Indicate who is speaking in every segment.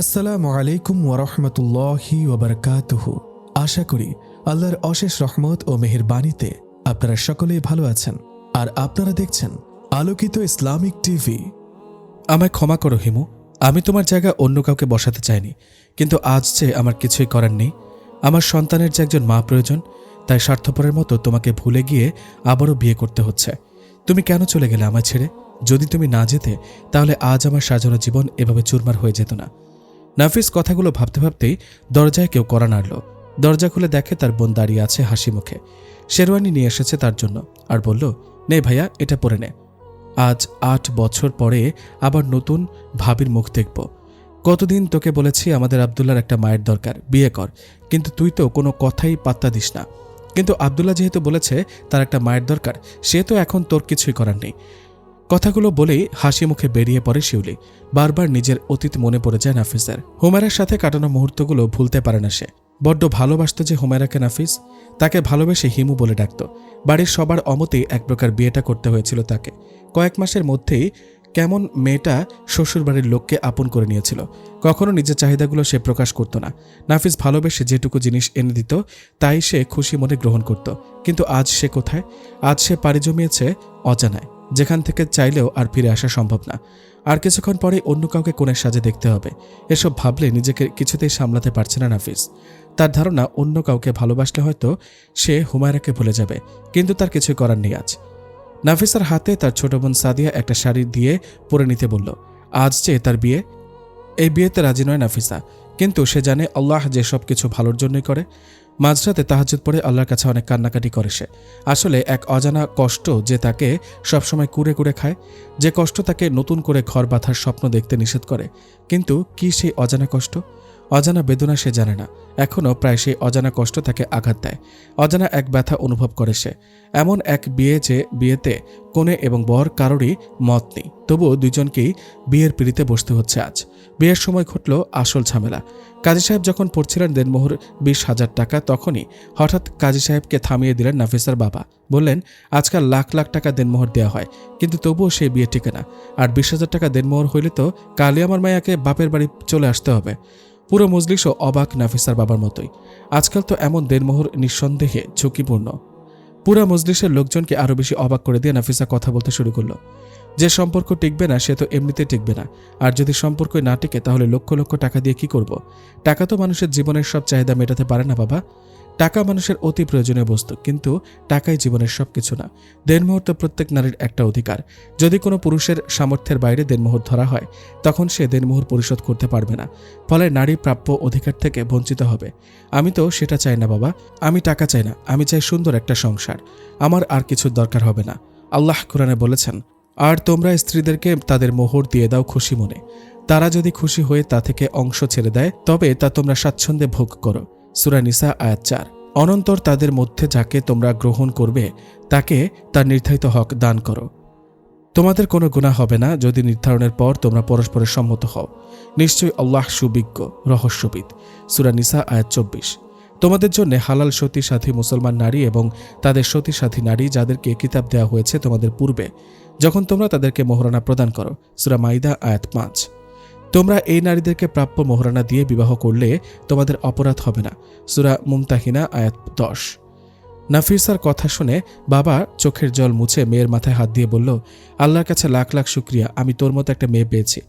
Speaker 1: আসসালামু আলাইকুম ওরহমতুল্লাহি ওবরকাতুহ আশা করি আল্লাহর অশেষ রহমত ও মেহেরবাণীতে আপনারা সকলেই ভালো আছেন আর আপনারা দেখছেন আলোকিত ইসলামিক টিভি।
Speaker 2: আমায় ক্ষমা করো হিমু, আমি তোমার জায়গা অন্য কাউকে বসাতে চাইনি, কিন্তু আজ যে আমার কিছুই করার নেই, আমার সন্তানের যে একজন মা প্রয়োজন, তাই স্বার্থপরের মতো তোমাকে ভুলে গিয়ে আবারও বিয়ে করতে হচ্ছে। তুমি কেন চলে গেলে আমায় ছেড়ে? যদি তুমি না যেতে, তাহলে আজ আমার সাজানো জীবন এভাবে চুরমার হয়ে যেত না। নাফিস কথাগুলো ভাবতে ভাবতেই দরজায় কেউ করা নাড়ল। দরজা খুলে দেখে তার বোন দাঁড়িয়ে আছে হাসি মুখে। শেরওয়ানি নিয়ে এসেছে তার জন্য আর বলল, নে ভাইয়া, এটা পরে নে। আজ আট বছর পরে আবার নতুন ভাবির মুখ দেখব। কতদিন তোকে বলেছি আমাদের আবদুল্লার একটা মায়ের দরকার, বিয়ে কর। কিন্তু তুই তো কোনো কথাই পাত্তা দিস না। কিন্তু আবদুল্লাহ যেহেতু বলেছে তার একটা মায়ের দরকার, সে তো এখন তোর কিছুই করার নেই। কথাগুলো বলেই হাসি মুখে বেরিয়ে পড়ে শিউলি। বারবার নিজের অতীত মনে পড়ে যায় নাফিসের। হুমায়রার সাথে কাটানো মুহূর্তগুলো ভুলতে পারে না সে। বড্ড ভালোবাসত যে হুমায়রাকে নাফিস, তাকে ভালোবেসে হিমু বলে ডাকত। বাড়ির সবার অমতেই এক প্রকার বিয়েটা করতে হয়েছিল তাকে। কয়েক মাসের মধ্যেই কেমন মেয়েটা শ্বশুরবাড়ির লোককে আপন করে নিয়েছিল। কখনো নিজের চাহিদাগুলো সে প্রকাশ করত না। নাফিস ভালোবেসে যেটুকু জিনিস এনে দিত, তাই সে খুশি মনে গ্রহণ করত। কিন্তু আজ সে কোথায়? আজ সে পাড়ি জমিয়েছে অজানায়। যেখান থেকে চাইলেও আর ফিরে আসা সম্ভব না। আর কিছুক্ষণ পরে অন্য কাউকে কোণের সাজে দেখতে হবে। এসব ভাবলে নিজেকে কিছুতেই সামলাতে পারছে না নাফিস। তার ধারণা, অন্য কাউকে ভালোবাসলে হয়তো সে হুমায়রাকে ভুলে যাবে, কিন্তু তার কিছুই করার নেই আজ। নাফিসার হাতে তার ছোট বোন সাদিয়া একটা শাড়ি দিয়ে পরে নিতে বলল, আজ যে তার বিয়ে? এই বিয়েতে রাজি নয় নাফিসা, কিন্তু সে জানে আল্লাহ যে সব কিছু ভালোর জন্যই করে। মাঝরাতে তাহাজুদ পড়ে আল্লাহর কাছে অনেক কান্নাকাটি করে সে। আসলে এক অজানা কষ্ট যে তাকে সবসময় কুড়ে কুড়ে খায়, যে কষ্ট তাকে নতুন করে ঘর বাঁধার স্বপ্ন দেখতে নিষেধ করে। কিন্তু কি সেই অজানা কষ্ট? অজানা বেদনা সে জানে না। এখনও প্রায় সেই অজানা কষ্ট তাকে আঘাত দেয়। অজানা এক ব্যথা অনুভব করে সে। এমন এক বিয়ে যে বিয়েতে কোণে এবং বর কারোরই মত নেই। তবুও দুজনকেই বিয়ের পিড়িতে বসতে হচ্ছে আজ। বিয়ের সময় ঘটল আসল ঝামেলা। কাজী সাহেব যখন পড়ছিলেন দেনমোহর বিশ হাজার টাকা, তখনই হঠাৎ কাজী সাহেবকে থামিয়ে দিলেন নাফিসার বাবা। বললেন, আজকাল লাখ লাখ টাকা দেনমোহর দেওয়া হয়, কিন্তু তবুও সে বিয়ে টিকে না। আর বিশ হাজার টাকা দেনমোহর হইলে তো কালি আমার মায়াকে বাপের বাড়ি চলে আসতে হবে। পুরো মজলিসও অবাক নাফিসার বাবার মতোই। আজকাল তো এমন দেনমোহর নিঃসন্দেহে ঝুঁকিপূর্ণ। পুরা মজলিসের লোকজনকে আরও বেশি অবাক করে দিয়ে নাফিসা কথা বলতে শুরু করল। যে সম্পর্ক টিকবে না, সে তো এমনিতে টিকবে না। আর যদি সম্পর্ক না টিকে, তাহলে লক্ষ লক্ষ টাকা দিয়ে কি করব? টাকা তো মানুষের জীবনের সব চাহিদা মেটাতে পারে না, বাবা। টাকা মানুষের অতি প্রয়োজনীয় বস্তু, কিন্তু টাকাই জীবনের সব কিছু না। দেনমোহর তো প্রত্যেক নারীর একটা অধিকার। যদি কোনো পুরুষের সামর্থ্যের বাইরে দেনমোহর ধরা হয়, তখন সে দেনমোহর পরিশোধ করতে পারবে না। ফলে নারী প্রাপ্য অধিকার থেকে বঞ্চিত হবে। আমি তো সেটা চাই না, বাবা। আমি টাকা চাই না। আমি চাই সুন্দর একটা সংসার। আমার আর কিছুর দরকার হবে না। আল্লাহ কোরআনে বলেছেন আর তোমরা স্ত্রীদেরকে তাদের মোহর দিয়ে দাও খুশি মনে। তারা যদি খুশি হয়ে তা থেকে অংশ ছেড়ে দেয়, তবে তা তোমরা স্বাচ্ছন্দ্যে ভোগ করো। সুরা নিসা, আয়াত চার। অনন্তর তাদের মধ্যে যাকে তোমরা গ্রহণ করবে, তাকে তার নির্ধারিত হক দান করো। তোমাদের কোনো গুণা হবে না যদি নির্ধারণের পর তোমরা পরস্পরের সম্মত হও। নিশ্চয়ই আল্লাহ সুবিজ্ঞ, রহস্যবিদ। সুরা নিসা, আয়াত চব্বিশ। তোমাদের জন্য হালাল সতী সাথী মুসলমান নারী এবং তাদের সতী সাথী নারী যাদেরকে কিতাব দেওয়া হয়েছে তোমাদের পূর্বে যখন তোমরা তাদেরকে মোহরানা প্রদান করো, সুরা মাইদা, আয়াত পাঁচ। তোমরা এই নারীদেরকে প্রাপ্য মোহরানা দিয়ে বিবাহ করলে তোমাদের অপরাধ হবে না। সুরা মুমতাহিনা, আয়াত দশ। নাফিসার কথা শুনে বাবা চোখের জল মুছে মেয়ের মাথায় হাত দিয়ে বলল, আল্লাহর কাছে লাখ লাখ শুক্রিয়া, আমি তোর মতো একটা মেয়ে পেয়েছি।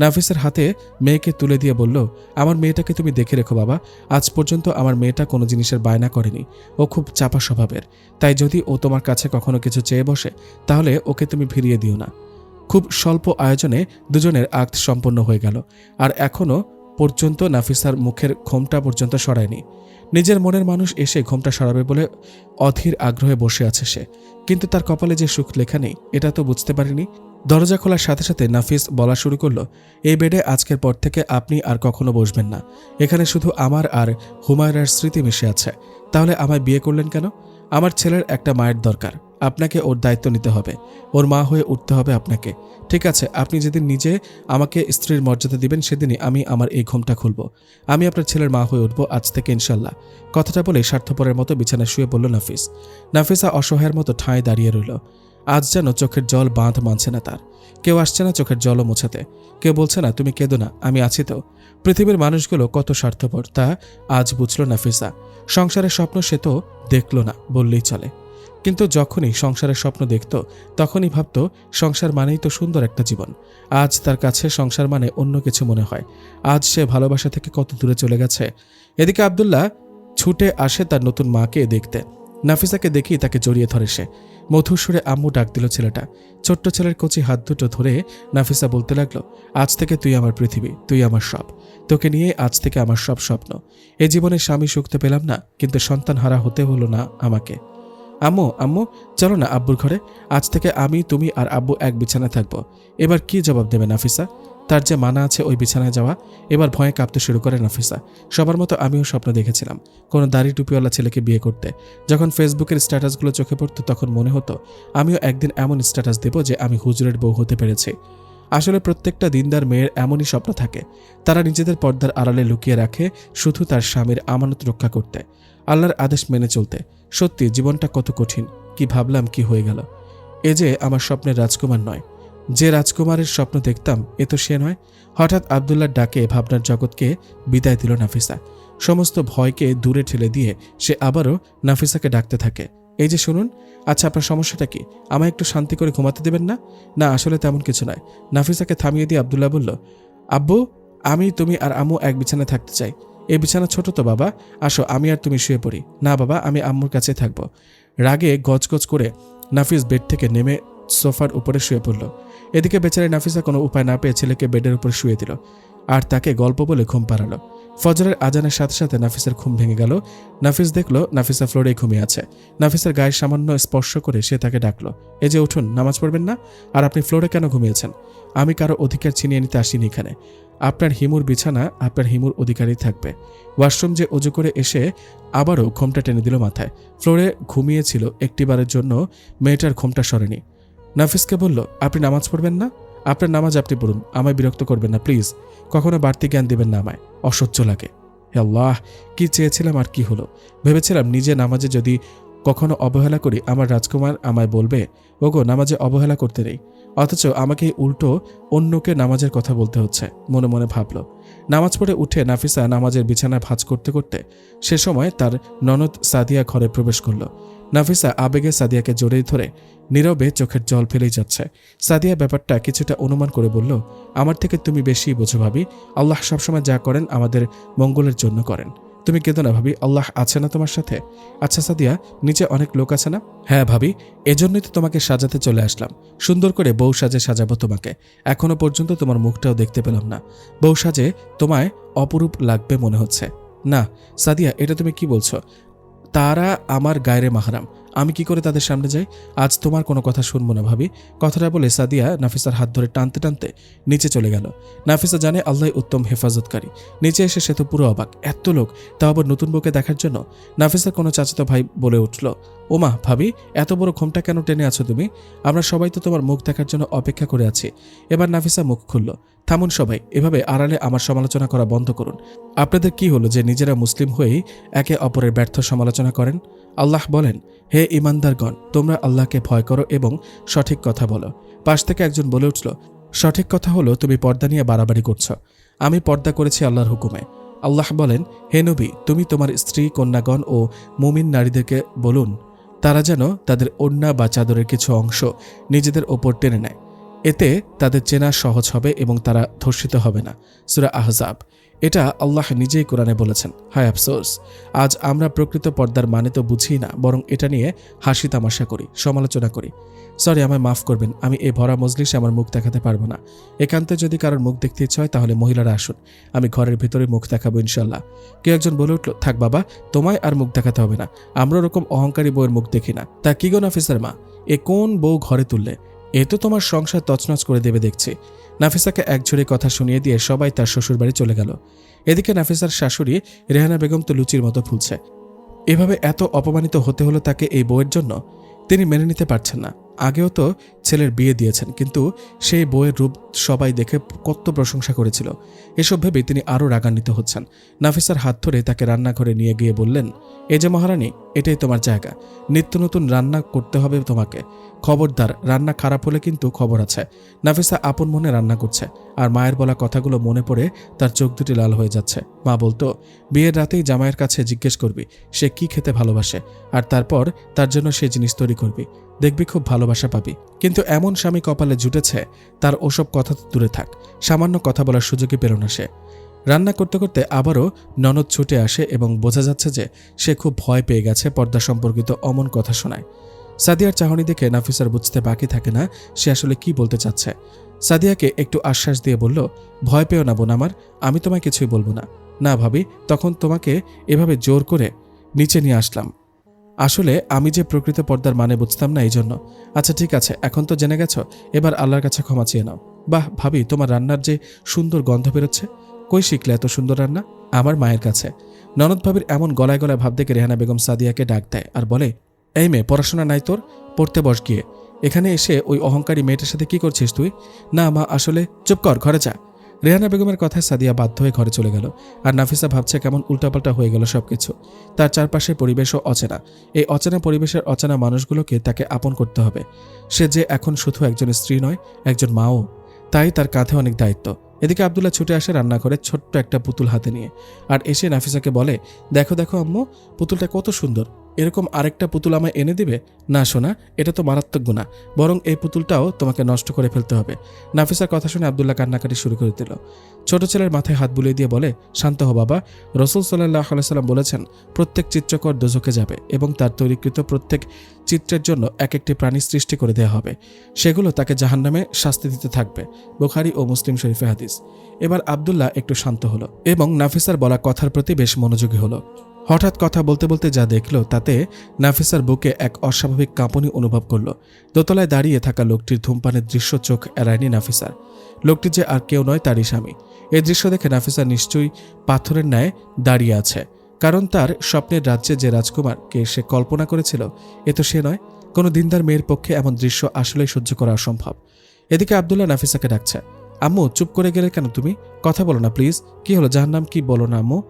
Speaker 2: নাফিসের হাতে মেয়েকে তুলে দিয়ে বলল, আমার মেয়েটাকে তুমি দেখে রেখো বাবা, আজ পর্যন্ত আমার মেয়েটা কোনো জিনিসের বায়না করেনি, ও খুব চাপা স্বভাবের। তাই যদি ও তোমার কাছে কখনো কিছু চেয়ে বসে, তাহলে ওকে তুমি ফিরিয়ে দিও না। খুব স্বল্প আয়োজনে দুজনের আক্ত সম্পন্ন হয়ে গেল, আর এখনও পর্যন্ত নাফিসার মুখের ঘোমটা পর্যন্ত সরায়নি। নিজের মনের মানুষ এসে ঘোমটা সরাবে বলে অধীর আগ্রহে বসে আছে সে। কিন্তু তার কপালে যে সুখ লেখা নেই, এটা তো বুঝতে পারিনি। দরজা খোলার সাথে সাথে নাফিস বলা শুরু করল, এই বেডে আজকের পর থেকে আপনি আর কখনো বসবেন না। এখানে শুধু আমার আর হুমায়রার স্মৃতি মিশে আছে। তাহলে আমায় বিয়ে করলেন কেন? আমার ছেলের একটা মায়ের দরকার। আপনাকে ওর দায়িত্ব নিতে হবে। ওর মা হয়ে উঠতে হবে আপনাকে। ঠিক আছে, আপনি যেদিন নিজে আমাকে স্ত্রীর মর্যাদা দিবেন, সেদিনই আমি আমার এই ঘুমটা খুলব। আমি আপনার ছেলের মা হয়ে উঠবো আজ থেকে ইনশাল্লাহ কথাটা বলে স্বার্থপরের মতো বিছানায় শুয়ে পড়ল নাফিস। নাফিসা অসহায়ের মতো ঠাঁই দাঁড়িয়ে রইল। আজ যেন চোখের জল বাঁধ মানছে না তার। কেউ আসছে না চোখের জলও মোছাতে। কেউ বলছে না, তুমি কেঁদো না, আমি আছি তো। পৃথিবীর মানুষগুলো কত স্বার্থপর তা আজ বুঝল নাফিসা। সংসারের স্বপ্ন সে তো দেখল না, বললেই চলে। কিন্তু যখনই সংসারের স্বপ্ন দেখত, তখনই ভাবত, সংসার মানেই তো সুন্দর একটা জীবন। আজ তার কাছে সংসার মানে অন্য কিছু মনে হয়। আজ সে ভালোবাসা থেকে কত দূরে চলে গেছে। এদিকে আবদুল্লাহ ছুটে আসে তার নতুন মাকে দেখতে। নাফিসাকে দেখেই তাকে জড়িয়ে ধরে সে। মধুর সুরে আম্মু ডাক দিল ছেলেটা। ছোট্ট ছেলের কচি হাত দুটো ধরে নাফিসা বলতে লাগল, আজ থেকে তুই আমার পৃথিবী, তুই আমার সব। তোকে নিয়ে আজ থেকে আমার সব স্বপ্ন। এ জীবনে স্বামী সুখতে পেলাম না, কিন্তু সন্তান হারা হতে হলো না আমাকে। আম্মু আম্মু, চলো না আব্বুর ঘরে। আজ থেকে আমি, তুমি আর আব্বু এক বিছানায় থাকব। এবার কি জবাব দেবে নাফিসা? তার যে মানা আছে ওই বিছানায় যাওয়া। এবার ভয়ে কাঁপতে শুরু করে নাফিসা। সবার মতো আমিও স্বপ্ন দেখেছিলাম কোনো দাড়ি টুপিওয়ালা ছেলেকে বিয়ে করতে। যখন ফেসবুকের স্ট্যাটাসগুলো চোখে পড়তো, তখন মনে হতো, আমিও একদিন এমন স্ট্যাটাস দেব যে আমি হুজুরের বউ হতে পেরেছি। আসলে প্রত্যেকটা দিনদার মেয়ের এমনই স্বপ্ন থাকে। তারা নিজেদের পর্দার আড়ালে লুকিয়ে রাখে শুধু তার স্বামীর আমানত রক্ষা করতে, আল্লাহর আদেশ মেনে চলতে। সত্যি জীবনটা কত কঠিন, কি ভাবলাম, কি হয়ে গেল। এ যে আমার স্বপ্নের রাজকুমার নয়। যে রাজকুমারের স্বপ্ন দেখতাম, এ তো সে নয়। হঠাৎ আবদুল্লার ডাকে ভাবনার জগৎকে বিদায় দিল নাফিসা। সমস্ত ভয়কে দূরে ঠেলে দিয়ে সে আবারও নাফিসাকে ডাকতে থাকে। এই যে শুনুন আচ্ছা আপনার সমস্যাটা কি? আমায় একটু শান্তি করে ঘুমাতে দেবেন না? না, আসলে তেমন কিছু নয়। নাফিসাকে থামিয়ে দিয়ে আবদুল্লাহ বলল, আব্বু, আমি, তুমি আর আম্মু এক বিছানায় থাকতে চাই। এই বিছানা ছোট তো বাবা, আসো, আমি আর তুমি শুয়ে পড়ি। না বাবা, আমি আম্মুর কাছে থাকব। রাগে গজগজ করে নাফিস বেড থেকে নেমে সোফার উপরে শুয়ে পড়ল। এদিকে বেচারে নাফিসা কোনো উপায় না পেয়ে ছেলেকে বেডের উপর শুয়ে দিল আর তাকে গল্প বলে ঘুম পাড়ালো। ফজরের আজানের সাথে সাথে নাফিসের ঘুম ভেঙে গেল। নাফিস দেখল নাফিসা ফ্লোরে ঘুমিয়ে আছে। নাফিসের গায়ে সামান্য স্পর্শ করে সে তাকে ডাকলো এই যে, উঠুন, নামাজ পড়বেন না? আর আপনি ফ্লোরে কেন ঘুমিয়েছেন? আমি কারও অধিকার ছিনিয়ে নিতে আসিনি এখানে। আপনার হিমুর বিছানা আপনার হিমুর অধিকারই থাকবে। ওয়াশরুম যে অজু করে এসে আবারও ঘোমটা টেনে দিল মাথায়। ফ্লোরে ঘুমিয়েছিল একটিবারের জন্য মেয়েটার ঘোমটা সরেনি। নাফিসকে বলল, আপনি নামাজ পড়বেন না? আপনার নামাজ আপনি পড়ুন, আমায় বিরক্ত করবেন না, প্লিজ। কখনো বাড়তি জ্ঞান দিবেন না আমায়, অসহ্য লাগে। আল্লাহ, কি চেয়েছিলাম আর কি হলো? ভেবেছিলাম নিজে নামাজে যদি কখনো অবহেলা করি, আমার রাজকুমার আমায় বলবে, ওগো, নামাজে অবহেলা করতে নেই। অথচ আমাকে উল্টো অন্যকে নামাজের কথা বলতে হচ্ছে, মনে মনে ভাবল। নামাজ পড়ে উঠে নাফিসা নামাজের বিছানায় ভাঁজ করতে করতে সে সময় তার ননদ সাদিয়া ঘরে প্রবেশ করল। নাফিসা আবেগে সাদিয়াকে জড়িয়ে ধরে নীরবে চোখের জল ফেলেই যাচ্ছে। সাদিয়া ব্যাপারটা কিছুটা অনুমান করে বলল, আমার থেকে তুমি বেশি বোঝো ভাবি, আল্লাহ সবসময় যা করেন আমাদের মঙ্গলের জন্য করেন। তুমি কেঁদো না ভাবি, আল্লাহ আছে না তোমার সাথে? আচ্ছা সাদিয়া, নিচে অনেক লোক আছে না? হ্যাঁ ভাবি, এজন্যই তো তোমাকে সাজাতে চলে আসলাম। সুন্দর করে বউ সাজে সাজাবো তোমাকে। এখনও পর্যন্ত তোমার মুখটাও দেখতে পেলাম না। বউ সাজে তোমায় অপরূপ লাগবে মনে হচ্ছে। না, সাদিয়া, এটা তুমি কি বলছো? তারা আমার গায়ের মাহারাম। আমি কি করে তাদের সামনে যাই? আজ তোমার কোনো কথা শুনব না, ভাবি। কথাটা বলে সাদিয়া নাফিসার হাত ধরে টানতে টানতে নিচে চলে গেল। নাফিসা জানে আল্লাহ উত্তম হেফাজতকারী। নিচে এসে সে তো পুরো অবাক। এত লোক, তা আবার নতুন বউকে দেখার জন্য? নাফিসার কোনো চাচাতো ভাই বলে উঠল, ওমা, ভাবি, এত বড় ঘোমটা কেন টেনে আছো তুমি? আমরা সবাই তো তোমার মুখ দেখার জন্য অপেক্ষা করে আছি। এবার নাফিসা মুখ খুলল থামুন সবাই, এভাবে আড়ালে আমার সমালোচনা করা বন্ধ করুন। আপনাদের কি হলো যে নিজেরা মুসলিম হয়েই একে অপরের ব্যর্থ সমালোচনা করেন? আল্লাহ বলেন, হে ইমানদারগণ তোমরা আল্লাহকে ভয় করো এবং সঠিক কথা বলো। পাশ থেকে একজন বলে উঠল, সঠিক কথা হলো তুমি পর্দা নিয়ে বাড়াবাড়ি করছ। আমি পর্দা করেছি আল্লাহর হুকুমে। আল্লাহ বলেন, হে নবী, তুমি তোমার স্ত্রী, কন্যাগণ ও মুমিন নারীদেরকে বলুন, তারা যেন তাদের ওড়না বা চাদরের কিছু অংশ নিজেদের ওপর টেনে নেয়। এতে তাদের চেনা সহজ হবে এবং তারা ধর্ষিত হবে না। সুরা আহজাব। এটা আল্লাহ নিজেই কোরআনে বলেছেন। হায় আফসোস, আজ আমরা প্রকৃত পর্দার মানে তো বুঝি না, বরং এটা নিয়ে হাসি তামাশা করি, সমালোচনা করি। সরি, আমায় মাফ করবেন, আমি এই ভরা মজলিসে আমার মুখ দেখাতে পারব না। একান্তে যদি কারোর মুখ দেখতে ইচ্ছে হয়, তাহলে মহিলারা আসুন। আমি ঘরের ভিতরে মুখ দেখাবো ইনশাল্লাহ কেউ একজন বলে উঠল, থাক বাবা, তোমায় আর মুখ দেখাতে হবে না। আমরা ওরকম অহংকারী বউয়ের মুখ দেখি না। তা কি গো নাফিসার মা? এ কোন বউ ঘরে তুললে? এ তো তোমার সংসার তছনছ করে দেবে দেখছি। নাফিসাকে এক ঝুড়ে কথা শুনিয়ে দিয়ে সবাই তার শ্বশুরবাড়ি চলে গেল। এদিকে নাফিসার শাশুড়ি রেহানা বেগম তো লুচির মতো ফুলছে। এভাবে এত অপমানিত হতে হলো তাকে এই বইয়ের জন্য? তিনি মেনে নিতে পারছেন না। আগেও তো ছেলের বিয়ে দিয়েছেন, কিন্তু সেই বইয়ের রূপ সবাই দেখে কত প্রশংসা করেছিল। এসব ভেবে তিনি আরও রাগান্বিত হচ্ছেন। নাফিসার হাত ধরে তাকে রান্নাঘরে নিয়ে গিয়ে বললেন, এ যে মহারানী, এটাই তোমার জায়গা। নিত্য নতুন রান্না করতে হবে তোমাকে। খবরদার, রান্না খারাপ হলে কিন্তু খবর আছে। নাফিসা আপন মনে রান্না করছে, আর মায়ের বলা কথাগুলো মনে পড়ে তার চোখ দুটি লাল হয়ে যাচ্ছে। মা বলতো, বিয়ের রাতেই জামাইয়ের কাছে জিজ্ঞেস করবি, সে কি খেতে ভালোবাসে, আর তারপর তার জন্য সে জিনিস তৈরি করবি। দেখবি খুব ভালোবাসা পাবি। কিন্তু এমন স্বামী কপালে জুটেছে, তার ওসব কথা তো দূরে থাক, সামান্য কথা বলার সুযোগই পেল না সে। রান্না করতে করতে আবারও ননদ ছুটে আসে এবং বোঝা যাচ্ছে যে সে খুব ভয় পেয়ে গেছে পর্দা সম্পর্কিত অমন কথা শোনায়। সাদিয়ার চাহনি দেখে নাফিসার বুঝতে বাকি থাকে না সে আসলে কি বলতে চাচ্ছে। সাদিয়াকে একটু আশ্বাস দিয়ে বলল, ভয় পেও না বোন আমার, আমি তোমায় কিছুই বলব না। না ভাবি, তখন তোমাকে এভাবে জোর করে নিচে নিয়ে আসলাম। আসলে আমি যে প্রকৃত পর্দার মানে বুঝতাম না এই জন্য আচ্ছা ঠিক আছে, এখন তো জেনে গেছো, এবার আল্লাহর কাছে ক্ষমা চেয়ে নাও। বাহ, ভাবি, তোমার রান্নার যে সুন্দর গন্ধ বেরোচ্ছে, কই শিখলে এত সুন্দর রান্না? আমার মায়ের কাছে। ননদ ভাবির এমন গলায় গলায় ভাব দেখে রেহানা বেগম সাদিয়াকে ডাক দেয় আর বলে, এই মেয়ে, পড়াশোনা নাই তোর? পড়তে বস গিয়ে। এখানে এসে ওই অহংকারী মেয়েটার সাথে কি করছিস তুই? না মা, আসলে চুপ কর, ঘরে যা। রেহানা বেগমের কথায় সাদিয়া বাধ্য হয়ে ঘরে চলে গেল আর নাফিসা ভাবছে কেমন উল্টাপাল্টা হয়ে গেল সবকিছু। তার চারপাশের পরিবেশও অচেনা। এই অচেনা পরিবেশের অচেনা মানুষগুলোকে তাকে আপন করতে হবে। সে যে এখন শুধু একজন স্ত্রী নয়, একজন মাও। তাই তার কাঁধে অনেক দায়িত্ব। এদিকে আবদুল্লাহ ছুটে আসে রান্নাঘরে ছোট্ট একটা পুতুল হাতে নিয়ে। আর এসে নাফিসাকে বলে, দেখো দেখো আম্মু, পুতুলটা কত সুন্দর। এরকম আরেকটা পুতুল আমায় এনে দিবে? না শোনা এটা তো মারাত্মক গুণা। বরং এই পুতুলটাও তোমাকে নষ্ট করে ফেলতে হবে। নাফিসার কথা শুনে আবদুল্লাহ কান্নাকাটি শুরু করে দিল। ছোট ছেলের মাথায় হাত বুলিয়ে দিয়ে বলে, শান্ত হো বাবা। রসুল সাল্লাহ সাল্লাম বলেছেন, প্রত্যেক চিত্রকর দোজকে যাবে এবং তার তৈরিকৃত প্রত্যেক চিত্রের জন্য এক একটি প্রাণী সৃষ্টি করে দেওয়া হবে। সেগুলো তাকে জাহান্নামে শাস্তি দিতে থাকবে। বুখারি ও মুসলিম শরীফে হাদিস। এবার আবদুল্লাহ একটু শান্ত হলো এবং নাফিসার বলা কথার প্রতি বেশ মনোযোগী হলো। হঠাৎ কথা বলতে বলতে যা দেখল তাতে নাফিসার বুকে এক অস্বাভাবিক কাঁপনি অনুভব করল। দোতলায় দাঁড়িয়ে থাকা লোকটির ধূমপানের দৃশ্য চোখ এড়ায়নি নাফিসার। লোকটি যে আর কেউ নয় তারই স্বামী। এ দৃশ্য দেখে নাফিসা নিশ্চয়ই পাথরের ন্যায় দাঁড়িয়ে আছে। কারণ তার স্বপ্নের রাজ্যে যে রাজকুমারকে সে কল্পনা করেছিল, এ তো সে নয়। কোনো দিনদার মেয়ের পক্ষে এমন দৃশ্য আসলেই সহ্য করা অসম্ভব। এদিকে আবদুল্লাহ নাফিসাকে ডাকছে, আম্মু, চুপ করে গেলে কেন তুমি? কথা বলো না, প্লিজ। কি হলো? যার নাম কি? বলো না, আম্মু।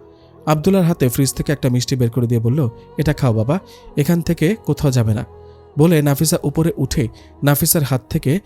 Speaker 2: আবদুল্লার হাতে ফ্রিজ থেকে একটা মিষ্টি বের করে দিয়ে বলল, এটা খাও বাবা, এখান থেকে কোথাও যাবে না। বলে নাফিসা উপরে উঠে নাফিসার হাত থেকে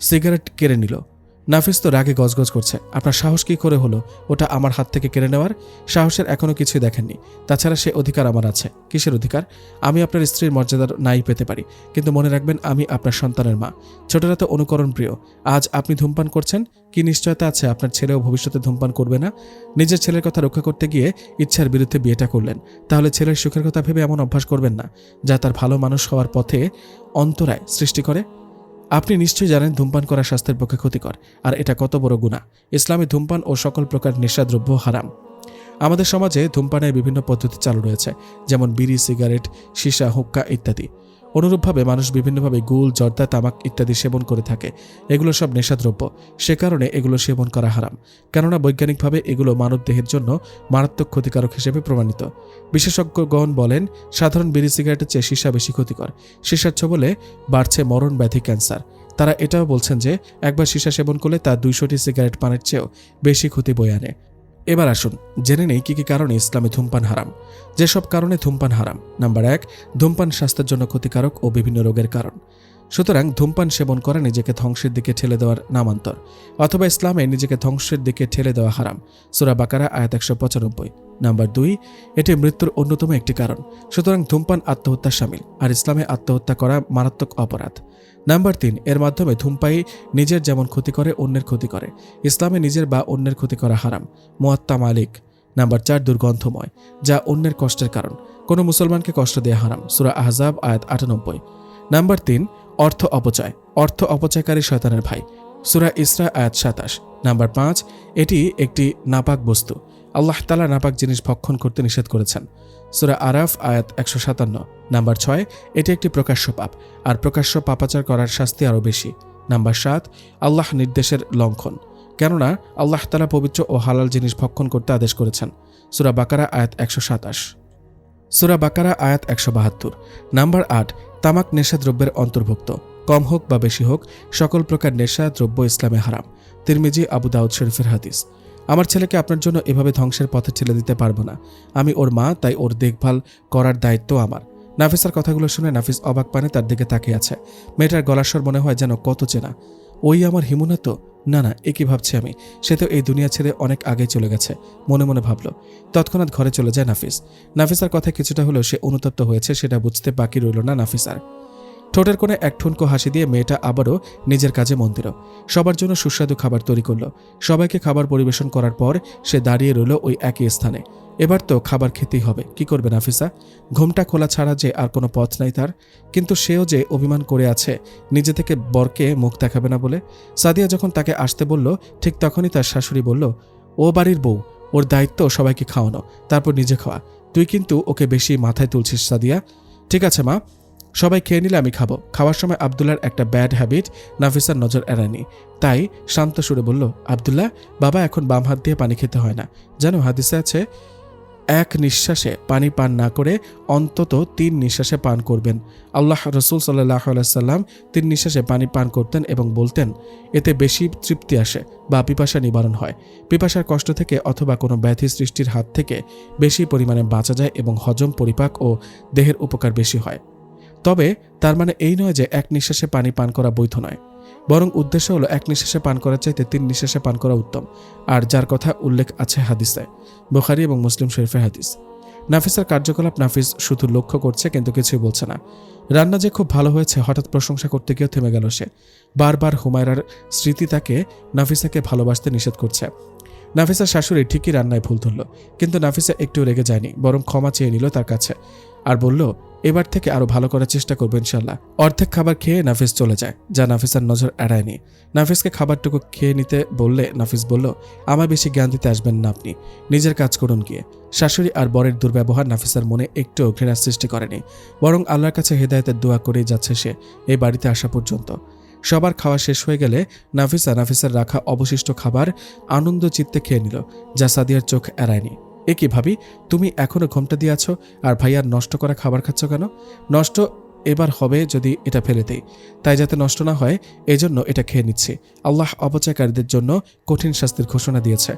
Speaker 2: সিগারেট কেড়ে নিল। নাফিস তো রাগে গজগজ করছে। আপনার সাহস কি করে হলো? ওটা আমার হাত থেকে কেড়ে নেওয়ার? সাহসের এখনও কিছুই দেখেননি। তাছাড়া সে অধিকার আমার আছে। কিসের অধিকার? আমি আপনার স্ত্রীর মর্যাদার নাই পেতে পারি। কিন্তু মনে রাখবেন, আমি আপনার সন্তানের মা। ছোটরা তো অনুকরণ প্রিয়। আজ আপনি ধূমপান করছেন? কি নিশ্চয়তা আছে আপনার ছেলেও ভবিষ্যতে ধূমপান করবে না? নিজের ছেলের কথা রক্ষা করতে গিয়ে ইচ্ছার বিরুদ্ধে বিয়েটা করলেন। তাহলে ছেলের সুখের কথা ভেবে এমন অভ্যাস করবেন না, যা তার ভালো মানুষ হওয়ার পথে অন্তরায় সৃষ্টি করে? আপনি নিশ্চয়ই জানেন ধূমপান করা স্বাস্থ্যের পক্ষে ক্ষতিকর, আর এটা কত বড় গুণা ইসলামে ধূমপান ও সকল প্রকার নেশাদ্রব্য হারাম। আমাদের সমাজে ধূমপানের বিভিন্ন পদ্ধতি চালু রয়েছে, যেমন বিড়ি, সিগারেট, সীসা, হুক্কা ইত্যাদি। অনুরূপভাবে মানুষ বিভিন্নভাবে গুল, জর্দা, তামাক ইত্যাদি সেবন করে থাকে। এগুলো সব নেশাদ্রব্য। সে কারণে এগুলো সেবন করা হারাম। কেননা বৈজ্ঞানিকভাবে এগুলো মানব দেহের জন্য মারাত্মক ক্ষতিকারক হিসেবে প্রমাণিত। বিশেষজ্ঞগণ বলেন, সাধারণ বিড়ি সিগারেটের চেয়ে সীসা বেশি ক্ষতিকর। সীসার ছবলে বাড়ছে মরণ ব্যাধি ক্যান্সার। তারা এটাও বলছেন যে, একবার সীসা সেবন করলে তার দুইশোটি সিগারেট পানের চেয়েও বেশি ক্ষতি বয়ে আনে। এবার আসুন, জেনে নেই কী কী কারণে ইসলামে ধূমপান হারাম। যেসব কারণে ধূমপান হারাম, নাম্বার এক, ধূমপান স্বাস্থ্যের জন্য ক্ষতিকারক ও বিভিন্ন রোগের কারণ। সুতরাং ধূমপান সেবন করা নিজেকে ধ্বংসের দিকে ঠেলে দেওয়ার নামান্তর, অথবা ইসলামে নিজেকে ধ্বংসের দিকে ঠেলে দেওয়া হারাম। সুরা বাকারা, আয়াত একশো পঁচানব্বই। নাম্বার দুই, এটি মৃত্যুর অন্যতম একটি কারণ। সুতরাং ধূমপান, আত্মহত্যা সামিল, আর ইসলামে আত্মহত্যা করা মারাত্মক অপরাধ। নাম্বার তিন, এর মাধ্যমে ধূমপায়ী নিজের যেমন ক্ষতি করে, অন্যের ক্ষতি করে। ইসলামে নিজের বা অন্যের ক্ষতি করা হারাম। মোয়াত্তা মালিক। নাম্বার চার, দুর্গন্ধময়, যা অন্যের কষ্টের কারণ। কোনো মুসলমানকে কষ্ট দেয়া হারাম। সুরা আহজাব, আয়াত আটানব্বই। নাম্বার তিন, অর্থ অপচয়। অর্থ অপচয়কারী শয়তানের ভাই। সুরা ইসরা, আয়াত সাতাশ। নাম্বার পাঁচ, এটি একটি নাপাক বস্তু। আল্লাহ তালা নাপাক জিনিস ভক্ষণ করতে নিষেধ করেছেন। সুরা আরাফ, আয়াত একশো সাতান্ন। নাম্বার ছয়, এটি একটি প্রকাশ্য পাপ, আর প্রকাশ্য পাপাচার করার শাস্তি আরও বেশি। নাম্বার সাত, আল্লাহ নির্দেশের লঙ্ঘন, কেননা আল্লাহ তালা পবিত্র ও হালাল জিনিস ভক্ষণ করতে আদেশ করেছেন। সুরা বাকারা, আয়াত একশো সাতাশ। সুরা বাকারা, আয়াত একশো বাহাত্তর। নাম্বার আট, তামাক নেশাদ্রব্যের অন্তর্ভুক্ত, কম হোক বা বেশি হোক, সকল প্রকার নেশা দ্রব্য ইসলামে হারাম। তিরমিজি, আবু দাউদ শরীফের হাদিস। আমার ছেলেকে আপনার জন্য এভাবে ধ্বংসের পথে ঠেলে দিতে পারব না। আমি ওর মা, তাই ওর দেখভাল করার দায়িত্ব আমার। নাফিসার কথাগুলো শুনে নাফিস অবাক পানে তার দিকে তাকিয়ে আছে। মেয়েটার গলার স্বর মনে হয় যেন কত চেনা। ওই আমার হিমুনা তো? না না, এ কি ভাবছি আমি? সে তো এই দুনিয়া ছেড়ে অনেক আগে চলে গেছে, মনে মনে ভাবলো। তৎক্ষণাৎ ঘরে চলে যায় নাফিস। নাফিসার কথায় কিছুটা হলেও সে অনুতপ্ত হয়েছে, সেটা বুঝতে বাকি রইল না নাফিসার। ঠোঁটের কোণে এক ঠুনকো হাসি দিয়ে মেয়েটা আবারও নিজের কাজে মন দিল। সবার জন্য সুস্বাদু খাবার তৈরি করল। সবাইকে খাবার পরিবেশন করার পর সে দাঁড়িয়ে রইল ওই একই স্থানে। এবার তো খাবার খেতেই হবে। কি করবে নাফিসা? ঘুমটা খোলা ছাড়া যে আর কোনো পথ নাই তার। কিন্তু সেও যে অভিমান করে আছে, নিজে থেকে বরকে মুখ দেখাবে না বলে। সাদিয়া যখন তাকে আসতে বলল, ঠিক তখনই তার শাশুড়ি বলল, ও বাড়ির বউ, ওর দায়িত্ব সবাইকে খাওয়ানো। তারপর নিজে খাওয়া। তুই কিন্তু ওকে বেশি মাথায় তুলছিস, সাদিয়া। ঠিক আছে মা সবাই খেয়ে নিলে আমি খাব। খাওয়ার সময় আবদুল্লার একটা ব্যাড হ্যাবিট নাফিসার নজর এড়ায়নি। তাই শান্ত সুরে বলল, আবদুল্লাহ, বাবা এখন বাম হাত দিয়ে পানি খেতে হয় না। জানো হাদিসে আছে, এক নিঃশ্বাসে পানি পান না করে অন্তত তিন নিঃশ্বাসে পান করবেন। আল্লাহ রসুল সাল্লাহ সাল্লাম তিন নিঃশ্বাসে পানি পান করতেন এবং বলতেন, এতে বেশি তৃপ্তি আসে বা পিপাসা নিবারণ হয়। পিপাসার কষ্ট থেকে অথবা কোনো ব্যাধি সৃষ্টির হাত থেকে বেশি পরিমাণে বাঁচা যায় এবং হজম পরিপাক ও দেহের উপকার বেশি হয়। তবে তার মানে এই নয় যে এক নিঃশ্বাসে পানি পান করা বৈধ নয়। বরং উদ্দেশ্য হলো এক নিঃশ্বাসে পান করার চাইতে তিন নিঃশ্বাসে পান করা উত্তম। আর যার কথা উল্লেখ আছে হাদিসে, বুখারি এবং মুসলিম শরীফের হাদিস। নাফিসের কার্যকলাপ নাফিস শুধু লক্ষ্য করছে কিন্তু কিছুই বলছে না। রান্না যে খুব ভালো হয়েছে, হঠাৎ প্রশংসা করতে গিয়েও থেমে গেল সে। বারবার হুমায়রার স্মৃতি তাকে নাফিসাকে ভালোবাসতে নিষেধ করছে। নাফিসার শাশুড়ি ঠিকই রান্নায় ভুল ধরল, কিন্তু নাফিসা একটু রেগে যায়নি, বরং ক্ষমা চেয়ে নিল তার কাছে। আর বলল, এবার থেকে আরও ভালো করার চেষ্টা করব ইনশাল্লাহ। অর্ধেক খাবার খেয়ে নাফিস চলে যায়, যা নাফিসার নজর এড়ায়নি। নাফিসকে খাবারটুকু খেয়ে নিতে বললে নাফিস বলল আমার বেশি জ্ঞান দিতে আসবেন না আপনি, নিজের কাজ করুন গিয়ে। শাশুড়ি আর বরের দুর্ব্যবহার নাফিসার মনে একটুও ঘৃণার সৃষ্টি করেনি, বরং আল্লাহর কাছে হেদায়তের দোয়া করেই যাচ্ছে সে এই বাড়িতে আসা পর্যন্ত। সবার খাওয়া শেষ হয়ে গেলে নাফিসা নাফিসার রাখা অবশিষ্ট খাবার আনন্দ চিত্তে খেয়ে নিল, যা সাদিয়ার চোখ এড়ায়নি। এ কি ভাবি, তুমি এখনও ঘোমটা দিয়ে আছো আর ভাইয়ার নষ্ট করা খাবার খাচ্ছ কেন? নষ্ট এবার হবে যদি এটা ফেলে দেই। তাই যাতে নষ্ট না হয়, এজন্য এটা খেয়ে নিচ্ছি। আল্লাহ অপচয়কারীদের জন্য কঠিন শাস্তির ঘোষণা দিয়েছে।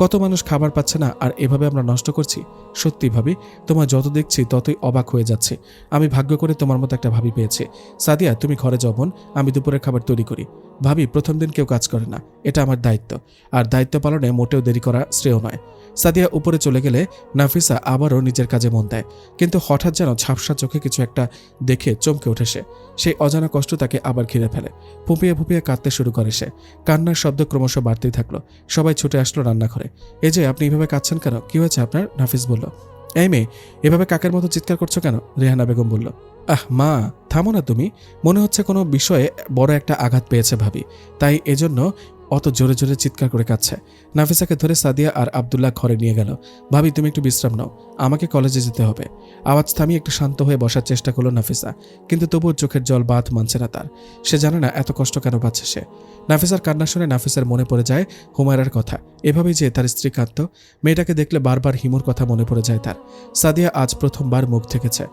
Speaker 2: কত মানুষ খাবার পাচ্ছে না আর এভাবে আমরা নষ্ট করছি? সত্যি ভাবি তোমার যত দেখছি ততই অবাক হয়ে যাচ্ছে। আমি ভাগ্য করে তোমার মতো একটা ভাবি পেয়েছি। সাদিয়া, তুমি ঘরে যাও বোন, আমি দুপুরের খাবার তৈরি করি। ভাবি, প্রথম দিন কেউ কাজ করে না। এটা আমার দায়িত্ব। আর দায়িত্ব পালনে মোটেও দেরি করা শ্রেয় নয়। সাদিয়া উপরে চলে গেলে নাফিসা আবারও নিজের কাজে মন দেয়। কিন্তু হঠাৎ যেন ঝাপসা চোখে কিছু একটা দেখে চমকে ওঠে সে। সেই অজানা কষ্ট তাকে আবার ঘিরে ফেলে। ফুপিয়ে ফুপিয়ে কাঁদতে শুরু করে সে। কান্নার শব্দ ক্রমশ বাড়তেই থাকল। সবাই ছুটে আসলো রান্নাঘরে। এই যে, আপনি এভাবে কাঁদছেন কেন? কি হয়েছে আপনার? নাফিস বলল। এই মেয়ে, এভাবে কাকের মতো চিৎকার করছ কেন? রেহানা বেগম বলল। আহ, মা, থামো না তুমি। মনে হচ্ছে কোনো বিষয়ে বড় একটা আঘাত পেয়েছে ভাবি। তাই এজন্য অত জোরে জোরে চিৎকার করে কাচ্ছে নাফিসাকে ধরে সাদিয়া আর আবদুল্লাহ ঘরে নিয়ে গেল। ভাবি, তুমি একটু বিশ্রাম নাও। আমাকে কলেজে যেতে হবে। আওয়াজ থামিয়ে একটু শান্ত হয়ে বসার চেষ্টা করল নাফিসা। কিন্তু তবুও চোখের জল বাদ মানছে না তার। সে জানে না এত কষ্ট কেন পাচ্ছে সে। নাফিসার কান্না শুনে নাফিসার মনে পড়ে যায় হুমায়রার কথা। এভাবেই যে তার স্ত্রী কাঁদত, মেয়েটাকে দেখলে বারবার হিমুর কথা মনে পড়ে যায় তার। সাদিয়া আজ প্রথমবার মুখ থেকেছে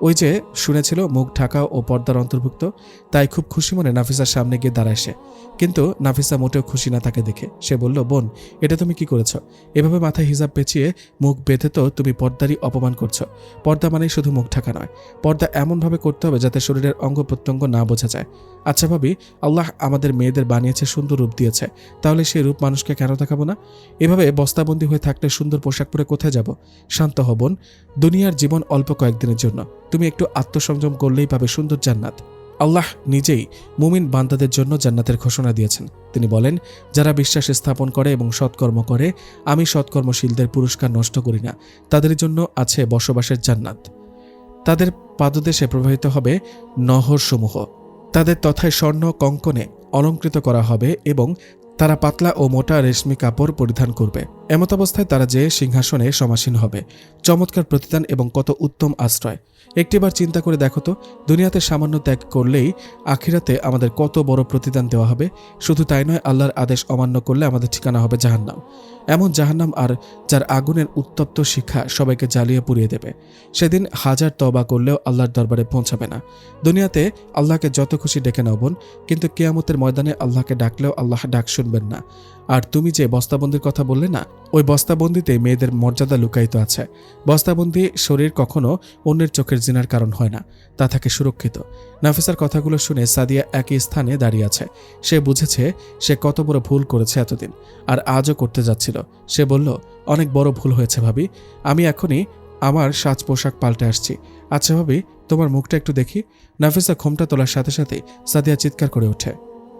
Speaker 2: ওই যে শুনেছিল, মুখ ঢাকা ও পর্দার অন্তর্ভুক্ত, তাই খুব খুশি মনে নাফিসার সামনে গিয়ে দাঁড়ায় সে। কিন্তু নাফিসা মোটেও খুশি না তাকে দেখে। সে বলল, বোন, এটা তুমি কি করেছ? এভাবে মাথায় হিজাব পেঁচিয়ে মুখ বেঁধে তো তুমি পর্দারই অপমান করছ। পর্দা মানেই শুধু মুখ ঢাকা নয়। পর্দা এমনভাবে করতে হবে যাতে শরীরের অঙ্গ প্রত্যঙ্গ না বোঝা যায়। আচ্ছা ভাবি, আল্লাহ আমাদের মেয়েদের বানিয়েছে সুন্দর রূপ দিয়েছে। তাহলে সেই রূপ মানুষকে কেন দেখাবো না? এভাবে বস্তাবন্দি হয়ে থাকলে সুন্দর পোশাক পরে কোথায় যাব? শান্ত হবন দুনিয়ার জীবন অল্প কয়েকদিনের জন্য। তুমি একটু আত্মসংযম করলেই পাবে সুন্দর জান্নাত। আল্লাহ নিজেই মুমিন বান্দাদের জন্য জান্নাতের ঘোষণা দিয়েছেন। তিনি বলেন, যারা বিশ্বাস স্থাপন করে এবং সৎকর্ম করে, আমি সৎকর্মশীলদের পুরস্কার নষ্ট করি না। তাদের জন্য আছে বসবাসের জান্নাত। তাদের পাদদেশে প্রবাহিত হবে নহরসমূহ। তাদের তথায় স্বর্ণ কঙ্কনে অলঙ্কৃত করা হবে এবং তারা পাতলা ও মোটা রেশমি কাপড় পরিধান করবে। এমতাবস্থায় তারা যে সিংহাসনে সমাসীন হবে। চমৎকার প্রতিদান এবং কত উত্তম আশ্রয়। একটিবার চিন্তা করে দেখো তো, দুনিয়াতে সামান্য ত্যাগ করলেই আখিরাতে আমাদের কত বড় প্রতিদান দেওয়া হবে। শুধু তাই নয়, আল্লাহর আদেশ অমান্য করলে আমাদের ঠিকানা হবে জাহান্নাম। এমন জাহান্নাম আর যার আগুনের উত্তপ্ত শিখা সবাইকে জ্বালিয়ে পুড়িয়ে দেবে। সেদিন হাজার তবা করলেও আল্লাহর দরবারে পৌঁছাবে না। দুনিয়াতে আল্লাহকে যত খুশি ডেকে নাও বোন, কিন্তু কেয়ামতের ময়দানে আল্লাহকে ডাকলেও আল্লাহ ডাক শুনবেন না। আর তুমি যে বস্তাবন্দির কথা বললে না, ওই বস্তাবন্দিতে মেয়েদের মর্যাদা লুকায়িত আছে। বস্তাবন্দি শরীর কখনো অন্যের চোখের জিনার কারণ হয় না, তা থাকে সুরক্ষিত। নাফিসার কথাগুলো শুনে সাদিয়া একই স্থানে দাঁড়িয়ে আছে। সে বুঝেছে সে কত বড় ভুল করেছে এতদিন, আর আজও করতে যাচ্ছিল। সে বলল, অনেক বড় ভুল হয়েছে ভাবি। আমি এখনই আমার সাজ পোশাক পাল্টে আসছি। আচ্ছা ভাবি, তোমার মুখটা একটু দেখি। নাফিসা ঘোমটা তোলার সাথে সাথে সাদিয়া চিৎকার করে ওঠে।